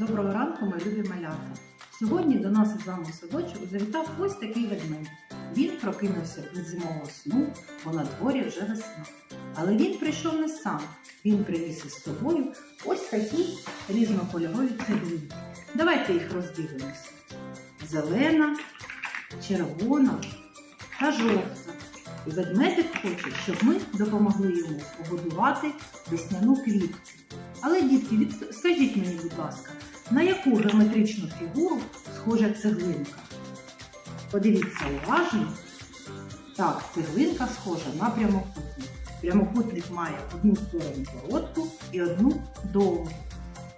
Доброго ранку, мої любі малята. Сьогодні до нас із вами у садочок завітав ось такий ведмедь. Він прокинувся від зимового сну, бо на дворі вже весна. Але він прийшов не сам. Він приніс із собою ось такі різнокольорові цеглини. Давайте їх розділимося. Зелена, червона та жовта. І ведмедик хоче, щоб ми допомогли йому побудувати весняну квітку. Але, дітки, від... скажіть мені, будь ласка, на яку геометричну фігуру схожа цеглинка? Подивіться уважно. Так, цеглинка схожа на прямокутник. Прямокутник має одну сторону коротку і одну довгу.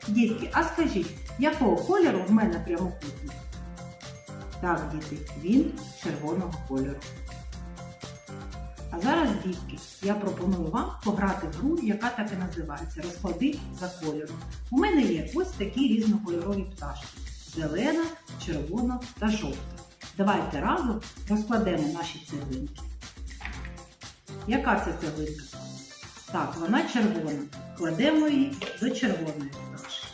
Дітки, а скажіть, якого кольору в мене прямокутник? Так, діти, він червоного кольору. Зараз, дітки, я пропоную вам пограти в гру, яка так і називається Розклади за кольором. У мене є ось такі різнокольорові пташки: зелена, червона та жовта. Давайте разом розкладемо наші цеглинки. Яка це цеглинка? Так, вона червона. Кладемо її до червоної пташки.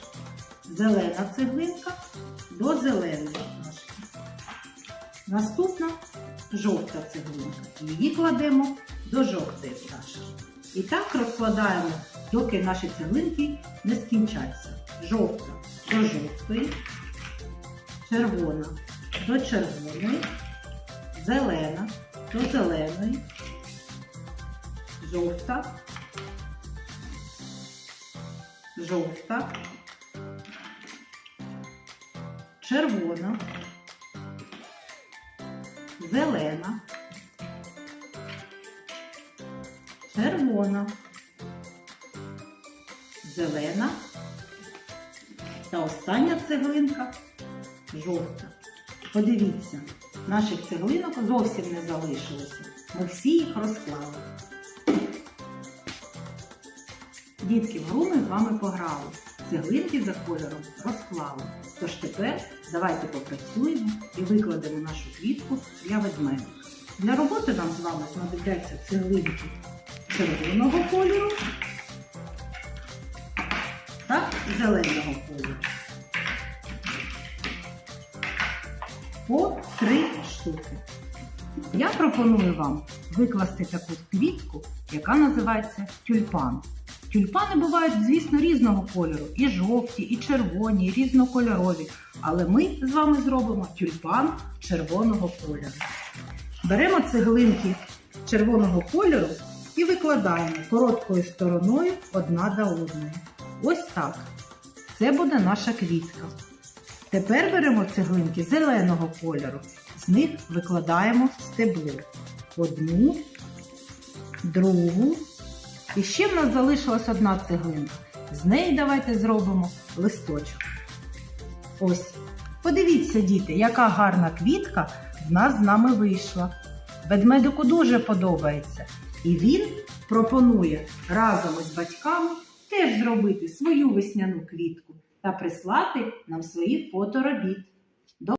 Зелена цеглинка до зеленої пташки. Наступна жовта цеглинка. Її кладемо до жовтої пташки. І так розкладаємо, доки наші цеглинки не скінчаться. Жовта до жовтої, червона до червоної, зелена до зеленої, жовта, жовта, червона, зелена, червона, зелена та остання цеглинка жовта. Подивіться, наших цеглинок зовсім не залишилося. Ми всі їх розклали. Дітки, в гру ми з вами пограли. Цеглинки за кольором розклали. Тож тепер давайте попрацюємо і викладемо нашу квітку для ведмедика. Для роботи нам з вами знадобляться цеглинки червоного кольору та зеленого кольору. По три штуки. Я пропоную вам викласти таку квітку, яка називається тюльпан. Тюльпани бувають, звісно, різного кольору, і жовті, і червоні, і різнокольорові. Але ми з вами зробимо тюльпан червоного кольору. Беремо цеглинки червоного кольору і викладаємо короткою стороною одна до одної. Ось так. Це буде наша квітка. Тепер беремо цеглинки зеленого кольору. З них викладаємо стебло. Одну, другу. І ще в нас залишилась одна цеглинка. З неї давайте зробимо листочок. Ось. Подивіться, діти, яка гарна квітка в нас з нами вийшла. Ведмедику дуже подобається. І він пропонує разом із батьками теж зробити свою весняну квітку та прислати нам свої фоторобіт.